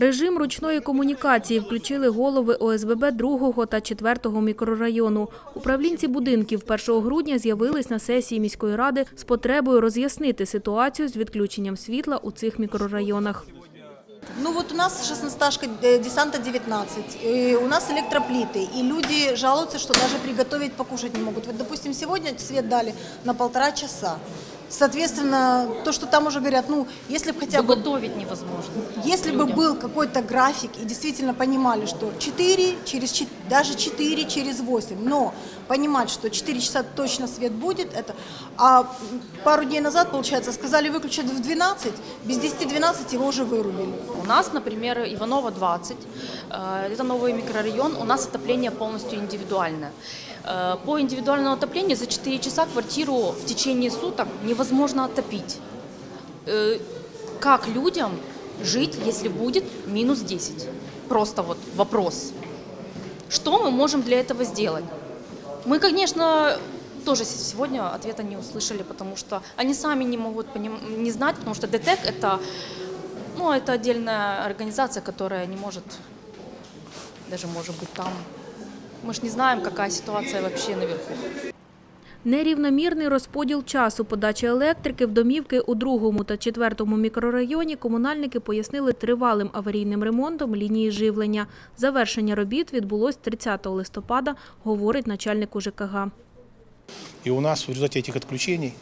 Режим ручної комунікації включили голови ОСББ 2 та 4 мікрорайону. Управлінці будинків 1 грудня з'явились на сесії міської ради з потребою роз'яснити ситуацію з відключенням світла у цих мікрорайонах. Ну вот у нас 16-шка э, десанта 19, и у нас электроплиты, и люди жалуются, что даже приготовить покушать не могут. Вот, допустим, сегодня свет дали на полтора часа. Соответственно, то, что там уже говорят, ну, если бы хотя бы готовить невозможно. Если бы был какой-то график и действительно понимали, что 4 через 4, даже 4 через 8, но понимать, что 4 часа точно свет будет, это... А пару дней назад, получается, сказали выключить в 12, без 10-12 его уже вырубили. У нас, например, Иванова 20, э, это новый микрорайон, у нас отопление полностью индивидуальное. Э, По индивидуальному отоплению за 4 часа квартиру в течение суток невозможно отопить. Э, Как людям жить, если будет минус 10? Просто вот вопрос. Что мы можем для этого сделать? Мы, конечно, тоже сегодня ответа не услышали, потому что они сами не могут поним- не знать, потому что ДТЭК это, ну, это отдельная организация, которая не может, даже может быть там. Мы же не знаем, какая ситуация вообще наверху. Нерівномірний розподіл часу подачі електрики в домівки у другому та четвертому мікрорайоні комунальники пояснили тривалим аварійним ремонтом лінії живлення. Завершення робіт відбулось 30 листопада, говорить начальник УЖКГ. И у нас в результате этих отключений,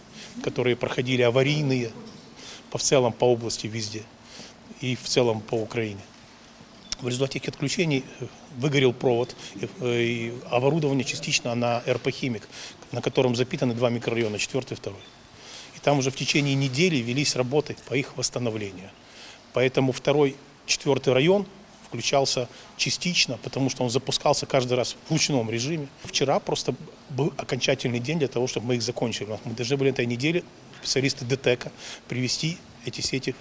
которые проходили аварийные по в целом по области везде и в целом по Украине, В результате этих отключений э, выгорел провод э, и оборудование частично на РП «Химик», на котором запитаны два микрорайона, четвертый и второй. И там уже в течение недели велись работы по их восстановлению. Поэтому второй, четвертый район включался частично, потому что он запускался каждый раз в ручном режиме. Вчера просто был окончательный день для того, чтобы мы их закончили. Мы должны были на этой неделе, специалисты ДТЭКа, привести эти сети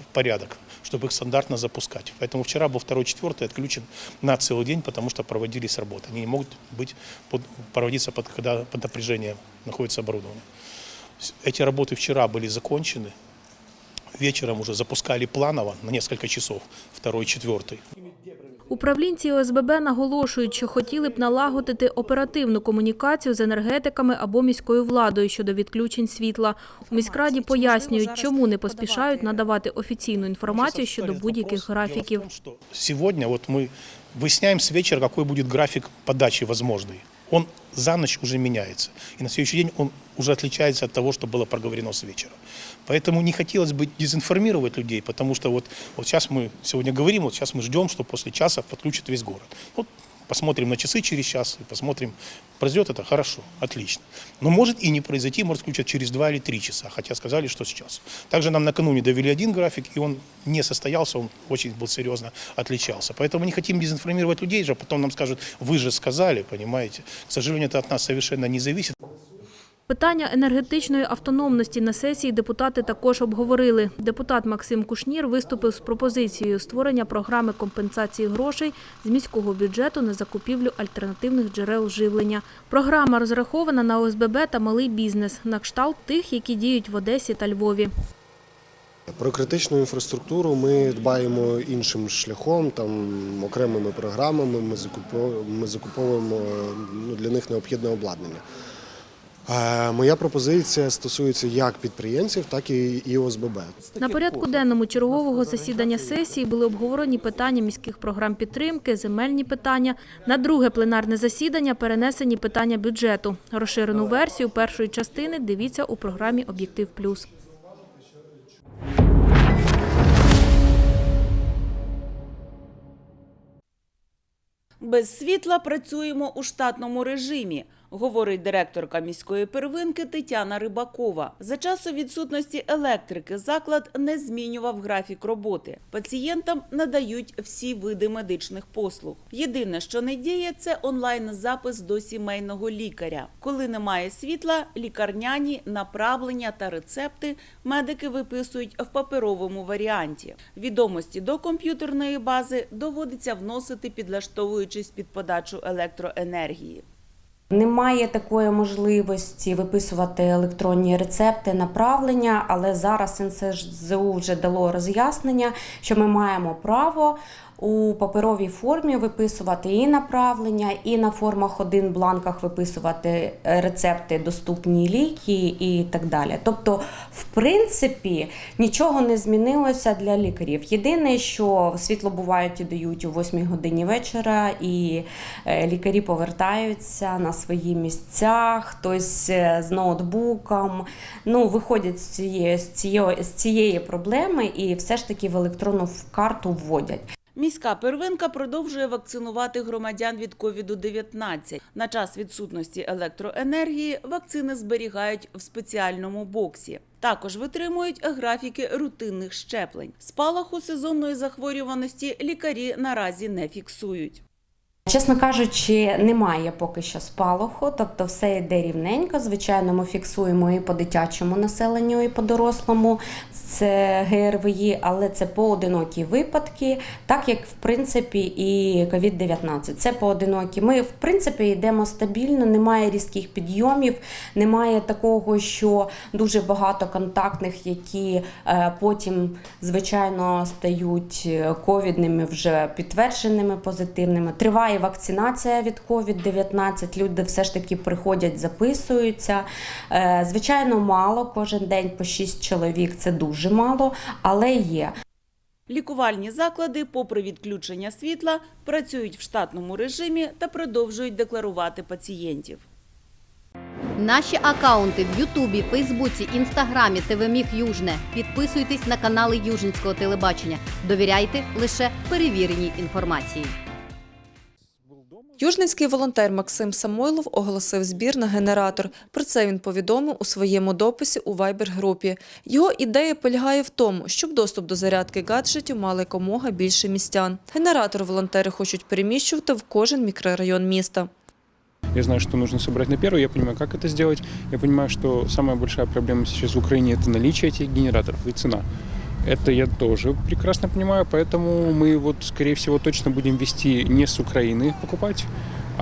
в порядок, чтобы их стандартно запускать. Поэтому вчера был второй, четвертый отключен на целый день, потому что проводились работы. Они не могут быть под- проводиться, под, когда под напряжением находится оборудование. С- Эти работы вчера были закончены. Вечером уже запускали планово на несколько часов, второй, четвертый. Управлінці ОСББ наголошують, що хотіли б налагодити оперативну комунікацію з енергетиками або міською владою щодо відключень світла. У міськраді пояснюють, чому не поспішають надавати офіційну інформацію щодо будь-яких графіків. Сегодня вот мы выясняем с вечера, какой будет график подачи возможный. Он за ночь уже меняется. И на следующий день он уже отличается от того, что было проговорено с вечера. Поэтому не хотелось бы дезинформировать людей, потому что вот, вот сейчас мы сегодня говорим, вот сейчас мы ждем, что после часа подключат весь город. Вот посмотрим на часы через час и посмотрим, произойдет это хорошо, отлично. Но может и не произойти, может включат через два или три часа, хотя сказали, что сейчас. Также нам накануне довели один график, и он не состоялся, он очень был серьезно отличался. Поэтому не хотим дезинформировать людей же, а потом нам скажут, вы же сказали, понимаете. К сожалению, это от нас совершенно не зависит. Питання енергетичної автономності на сесії депутати також обговорили. Депутат Максим Кушнір виступив з пропозицією створення програми компенсації грошей з міського бюджету на закупівлю альтернативних джерел живлення. Програма розрахована на ОСББ та малий бізнес, на кшталт тих, які діють в Одесі та Львові. Про критичну інфраструктуру ми дбаємо іншим шляхом, там окремими програмами. Ми закуповуємо, закуповуємо ну, для них необхідне обладнання. Е, Моя пропозиція стосується як підприємців, так і, і ОСББ. На порядку денному чергового засідання сесії були обговорені питання міських програм підтримки, земельні питання. На друге пленарне засідання перенесені питання бюджету. Розширену версію першої частини дивіться у програмі Об'єктив Плюс. Без світла працюємо у штатному режимі, говорить директорка міської первинки Тетяна Рибакова. За часу відсутності електрики заклад не змінював графік роботи. Пацієнтам надають всі види медичних послуг. Єдине, що не діє, це онлайн-запис до сімейного лікаря. Коли немає світла, лікарняні направлення та рецепти медики виписують в паперовому варіанті. Відомості до комп'ютерної бази доводиться вносити, підлаштовуючись під подачу електроенергії. Немає такої можливості виписувати електронні рецепти направлення, але зараз НСЗУ вже дало роз'яснення, що ми маємо право у паперовій формі виписувати і направлення, і на формах 1 бланках виписувати е, рецепти, доступні ліки і так далі. Тобто, в принципі, нічого не змінилося для лікарів. Єдине, що світло бувають і дають о 8 годині вечора, і е, лікарі повертаються на свої місця, хтось е, з ноутбуком. Ну, виходять з цієї, з цієї проблеми і все ж таки в електронну карту вводять. Міська первинка продовжує вакцинувати громадян від COVID-19. На час відсутності електроенергії вакцини зберігають в спеціальному боксі. Також витримують графіки рутинних щеплень. Спалаху сезонної захворюваності лікарі наразі не фіксують. Чесно кажучи, немає поки що спалаху, тобто все йде рівненько. Звичайно, ми фіксуємо і по дитячому населенню, і по дорослому. Це ГРВІ, але це поодинокі випадки, так як в принципі і COVID-19. Це поодинокі. Ми в принципі йдемо стабільно, немає різких підйомів, немає такого, що дуже багато контактних, які е, потім, звичайно, стають е, ковідними, вже підтвердженими позитивними. Триває вакцинація від COVID-19. Люди все ж таки приходять, записуються. Е, Звичайно, мало. Кожен день по 6 чоловік це дуже мало, але є. Лікувальні заклади, попри відключення світла, працюють в штатному режимі та продовжують декларувати пацієнтів. Наші акаунти в Ютубі, Фейсбуці, Інстаграмі, ТВ Міг Южне. Підписуйтесь на канали Южницького телебачення. Довіряйте лише перевіреній інформації. Южницький волонтер Максим Самойлов оголосив збір на генератор. Про це він повідомив у своєму дописі у Viber-групі. Його ідея полягає в тому, щоб доступ до зарядки гаджетів мали якомога більше містян. Генератор волонтери хочуть переміщувати в кожен мікрорайон міста. Я знаю, что нужно собрать на первый, я понимаю, как это сделать. Я понимаю, что самая большая проблема сейчас в Украине – это наличие этих генераторов и цена. Это я тоже прекрасно понимаю, поэтому мы вот, скорее всего, точно будем вести не с Украины покупать,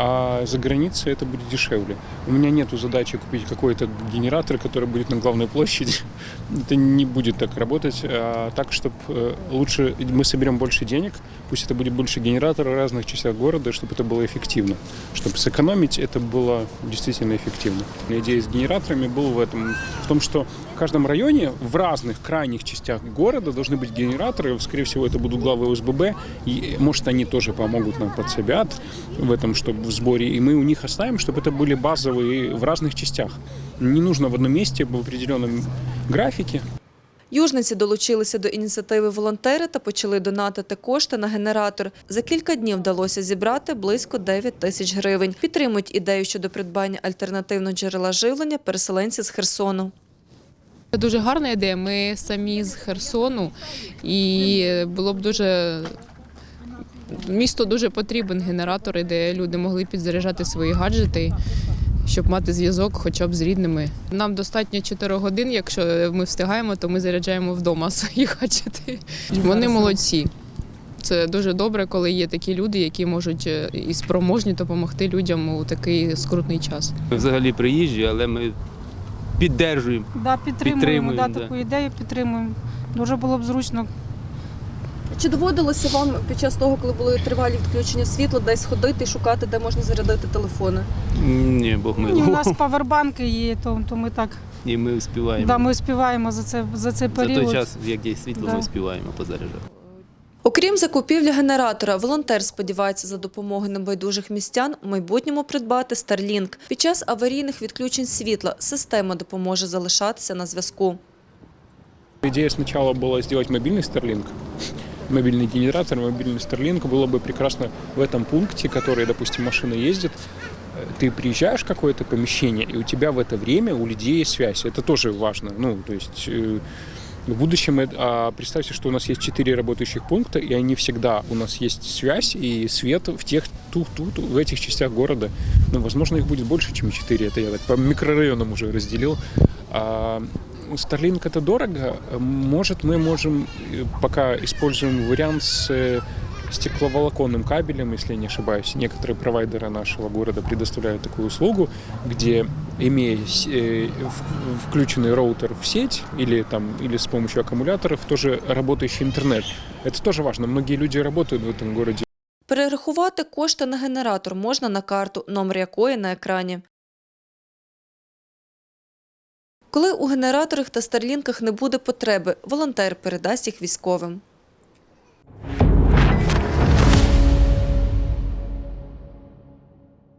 а за границей это будет дешевле. У меня нету задачи купить какой-то генератор, который будет на главной площади. Это не будет так работать. А так, чтобы лучше мы соберем больше денег, пусть это будет больше генераторов в разных частях города, чтобы это было эффективно. Чтобы сэкономить, это было действительно эффективно. Идея с генераторами была в этом, в том, что в каждом районе, в разных крайних частях города должны быть генераторы. Скорее всего, это будут главы ОСББ. И, может, они тоже помогут нам подсобят в этом, чтобы в сборе. И мы у них оставим, чтобы это были базовые в разных частях. Не нужно в одном месте, в определенном графике. Южниці долучилися до ініціативи волонтери та почали донатити кошти на генератор. За кілька днів вдалося зібрати близько 9 тисяч гривень. Підтримують ідею щодо придбання альтернативного джерела живлення переселенці з Херсону. Це дуже гарна ідея. Ми самі з Херсону, і було б дуже місто дуже потрібен генератори, де люди могли підзаряджати свої гаджети, щоб мати зв'язок хоча б з рідними. Нам достатньо 4 годин. Якщо ми встигаємо, то ми заряджаємо вдома свої гаджети. Вони молодці. Це дуже добре, коли є такі люди, які можуть е, і спроможні допомогти людям у такий скрутний час. Ми взагалі приїжджі, але ми піддержуємо. Да, підтримуємо, Підтримуємо, да, да. таку ідею підтримуємо. Дуже було б зручно. Чи доводилося вам під час того, коли були тривалі відключення світла, десь ходити і шукати, де можна зарядити телефони? Ні, Бог Ні, у нас павербанки є, то, то ми так І ми успіваємо. да, ми співаємо за це за цей За період. той час, як є світло, Да. ми успіваємо позаряджати. Окрім закупівлі генератора, волонтер сподівається за допомогою небайдужих містян у майбутньому придбати Starlink. Під час аварійних відключень світла система допоможе залишатися на зв'язку. Идея сначала была сделать мобильный Starlink, мобильный генератор, мобильный Starlink. Было бы прекрасно в этом пункте, который, допустим, машина ездит, э, ты приезжаешь в какое-то помещение, и у тебя в это время у людей есть связь. Это тоже важно. Ну, то есть э, в будущем, э, а представьте, что у нас есть четыре работающих пункта, и они всегда, у нас есть связь и свет в тех, тут, тут, в этих частях города. Ну, возможно, их будет больше, чем четыре. Это я так по микрорайонам уже разделил. А, Starlink это дорого. Может, мы можем, э, пока используем вариант с э, стекловолоконным кабелем, если я не ошибаюсь. Некоторые провайдеры нашего города предоставляют такую услугу, где, имея с- э, в- включенный роутер в сеть или, там, или с помощью аккумуляторов, тоже работающий интернет. Это тоже важно. Многие люди работают в этом городе. Перерахувати кошти на генератор можна на карту, номер якої на екрані. Коли у генераторах та старлінках не буде потреби, волонтер передасть їх військовим.